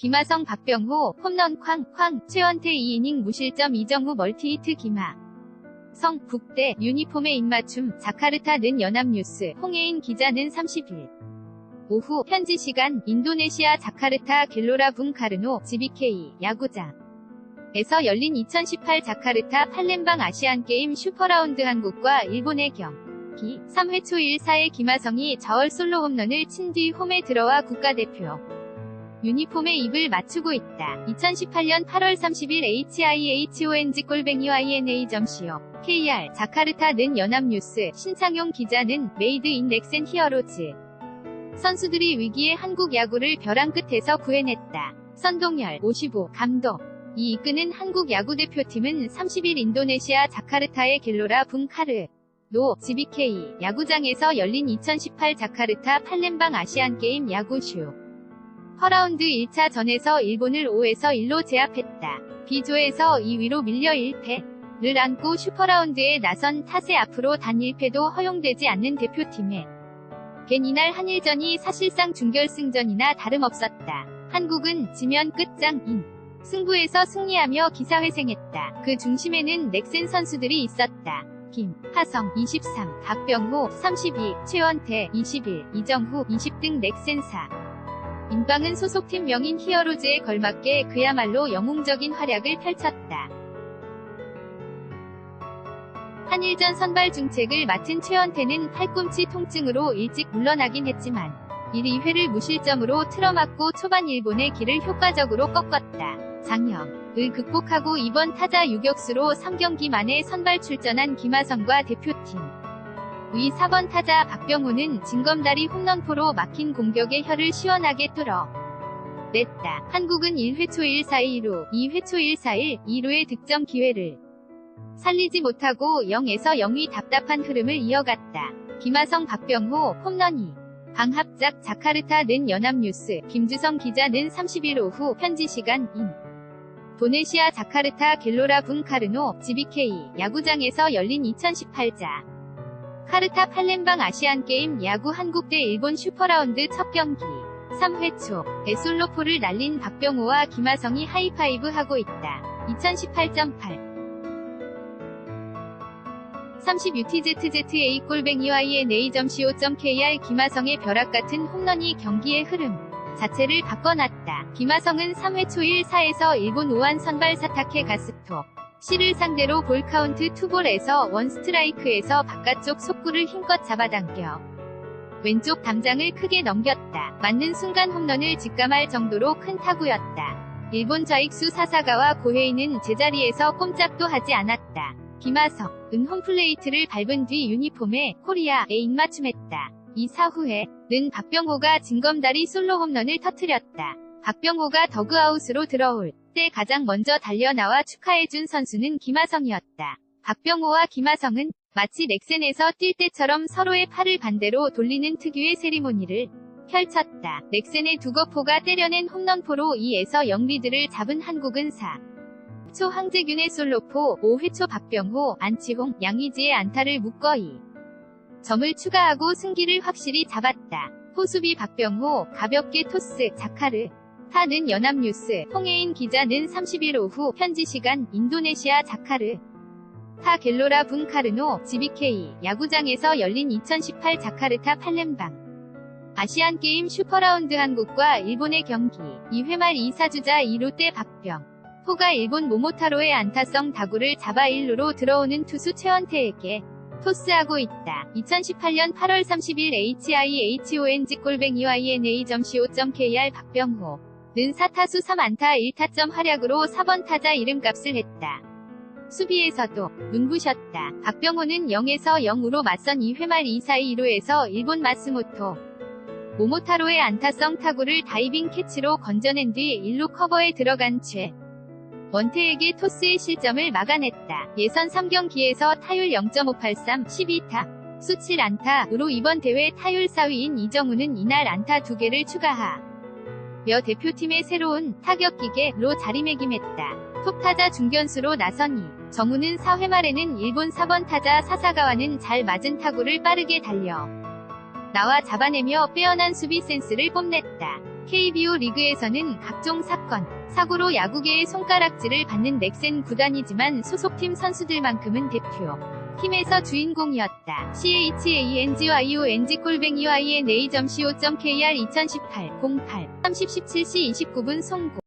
김하성 박병호 홈런 쾅쾅 최원태 2이닝 무실점 이정후 멀티히트 김하. 성 국대 유니폼의 입맞춤 자카르타 는 연합뉴스 홍혜인 기자는 30일. 오후 현지 시간 인도네시아 자카르타 갤로라 붕 카르노 GBK 야구장. 에서 열린 2018 자카르타 팔렘방 아시안게임 슈퍼라운드 한국과 일본의 경기 3회 초 1사의 김하성이 저얼 솔로 홈런을 친 뒤 홈에 들어와 국가대표 유니폼에 입을 맞추고 있다. 2018년 8월 30일 HIHONG 꼴뱅이 YNA.co KR 자카르타 는 연합뉴스. 신창용 기자는 메이드 인 넥센 히어로즈 선수들이 위기의 한국 야구를 벼랑 끝에서 구해냈다. 선동열 55 감독. 이 이끄는 한국 야구 대표팀은 30일 인도네시아 자카르타의 갤로라 붕카르. 노 GBK 야구장에서 열린 2018 자카르타 팔렘방 아시안게임 야구쇼 퍼라운드 1차 전에서 일본을 5에서 1로 제압했다. B조에서 2위로 밀려 1패를 안고 슈퍼라운드에 나선 탓에 앞으로 단 1패도 허용되지 않는 대표팀에 겐 이날 한일전이 사실상 준결승전이나 다름없었다. 한국은 지면 끝장인 승부에서 승리하며 기사회생했다. 그 중심에는 넥센 선수들이 있었다. 김, 하성 23, 박병호 32, 최원태 21, 이정후 20 등 넥센사 인방은 소속팀 명인 히어로즈에 걸맞게 그야말로 영웅적인 활약을 펼쳤다. 한일전 선발 중책을 맡은 최원태는 팔꿈치 통증으로 일찍 물러나긴 했지만 1, 2회를 무실점으로 틀어막고 초반 일본의 길을 효과적으로 꺾었다. 장형을 극복하고 이번 타자 유격수로 3경기 만에 선발 출전한 김하성과 대표팀 위 4번 타자 박병호는 징검다리 홈런포로 막힌 공격의 혀를 시원하게 뚫어 냈다. 한국은 1회 초 1-4 1루, 2회 초 1-4-1, 2루의 득점 기회를 살리지 못하고 0에서 0위 답답한 흐름을 이어갔다. 김하성 박병호 홈런이 방합작 자카르타 는 연합뉴스 김주성 기자 는 30일 오후 현지 시간 인 도네시아 자카르타 갤로라 붕 카르노 GBK 야구장에서 열린 2018자 카르타 팔렘방 아시안게임 야구 한국 대 일본 슈퍼라운드 첫 경기 3회 초 에솔로포를 날린 박병호와 김하성이 하이파이브 하고 있다. 2018.8 30UTZZA 꼴뱅이 YNA.co.kr 김하성의 벼락 같은 홈런이 경기의 흐름 자체를 바꿔놨다. 김하성은 3회 초 1사에서 일본 우한 선발 사타케 가스토 C를 상대로 볼 카운트 투볼에서 원 스트라이크에서 바깥쪽 속구를 힘껏 잡아당겨 왼쪽 담장을 크게 넘겼다. 맞는 순간 홈런을 직감할 정도로 큰 타구였다. 일본 좌익수 사사가와 고해이는 제자리에서 꼼짝도 하지 않았다. 김하성, 은 홈플레이트를 밟은 뒤 유니폼에 코리아에 입맞춤했다. 이 사 후에 는 박병호가 진검다리 솔로 홈런을 터트렸다. 박병호가 더그아웃으로 들어올 때 가장 먼저 달려나와 축하해준 선수는 김하성이었다. 박병호와 김하성은 마치 넥센에서 뛸 때처럼 서로의 팔을 반대로 돌리는 특유의 세리모니를 펼쳤다. 넥센의 두거포가 때려낸 홈런포로 2에서 0리드를 잡은 한국은 4. 초 황재균의 솔로포, 5회 초 박병호, 안치홍, 양의지의 안타를 묶어 2. 점을 추가하고 승기를 확실히 잡았다. 포수비 박병호, 가볍게 토스, 자카르. 타는 연합뉴스, 홍혜인 기자는 30일 오후 현지 시간 인도네시아 자카르. 타 갤로라 붕 카르노 GBK 야구장에서 열린 2018 자카르타 팔렘방 아시안게임 슈퍼라운드 한국과 일본의 경기 2회 말 2사주자 2루대 박병 호가 일본 모모타로의 안타성 다구를 잡아 1루로 들어오는 투수 최원태에게 토스하고 있다. 2018년 8월 30일 HIHONG 꼴뱅이 YNA.co.kr 박병호 는 4타수 3안타 1타점 활약으로 4번 타자 이름값을 했다. 수비에서도 눈부셨다. 박병호는 0에서 0으로 맞선 2회 말 2사이 2루에서 일본 마스모토 모모타로의 안타성 타구를 다이빙 캐치로 건져낸 뒤 1루 커버에 들어간 최 원태에게 토스의 실점을 막아냈다. 예선 3경기에서 타율 0.583, 12타, 수 7안타으로 이번 대회 타율 4위인 이정우는 이날 안타 2개를 추가하 며 대표팀의 새로운 타격기계로 자리매김했다. 톱타자 중견수로 나선이 정우는 4회 말에는 일본 4번 타자 사사가와는 잘 맞은 타구를 빠르게 달려 나와 잡아내며 빼어난 수비 센스를 뽐냈다. KBO 리그에서는 각종 사건, 사고로 야구계의 손가락질을 받는 넥센 구단이지만 소속팀 선수들만큼은 대표 팀에서 주인공이었다. CHANGYONG-UINA.co.kr 2018-08 3017시 29분 송고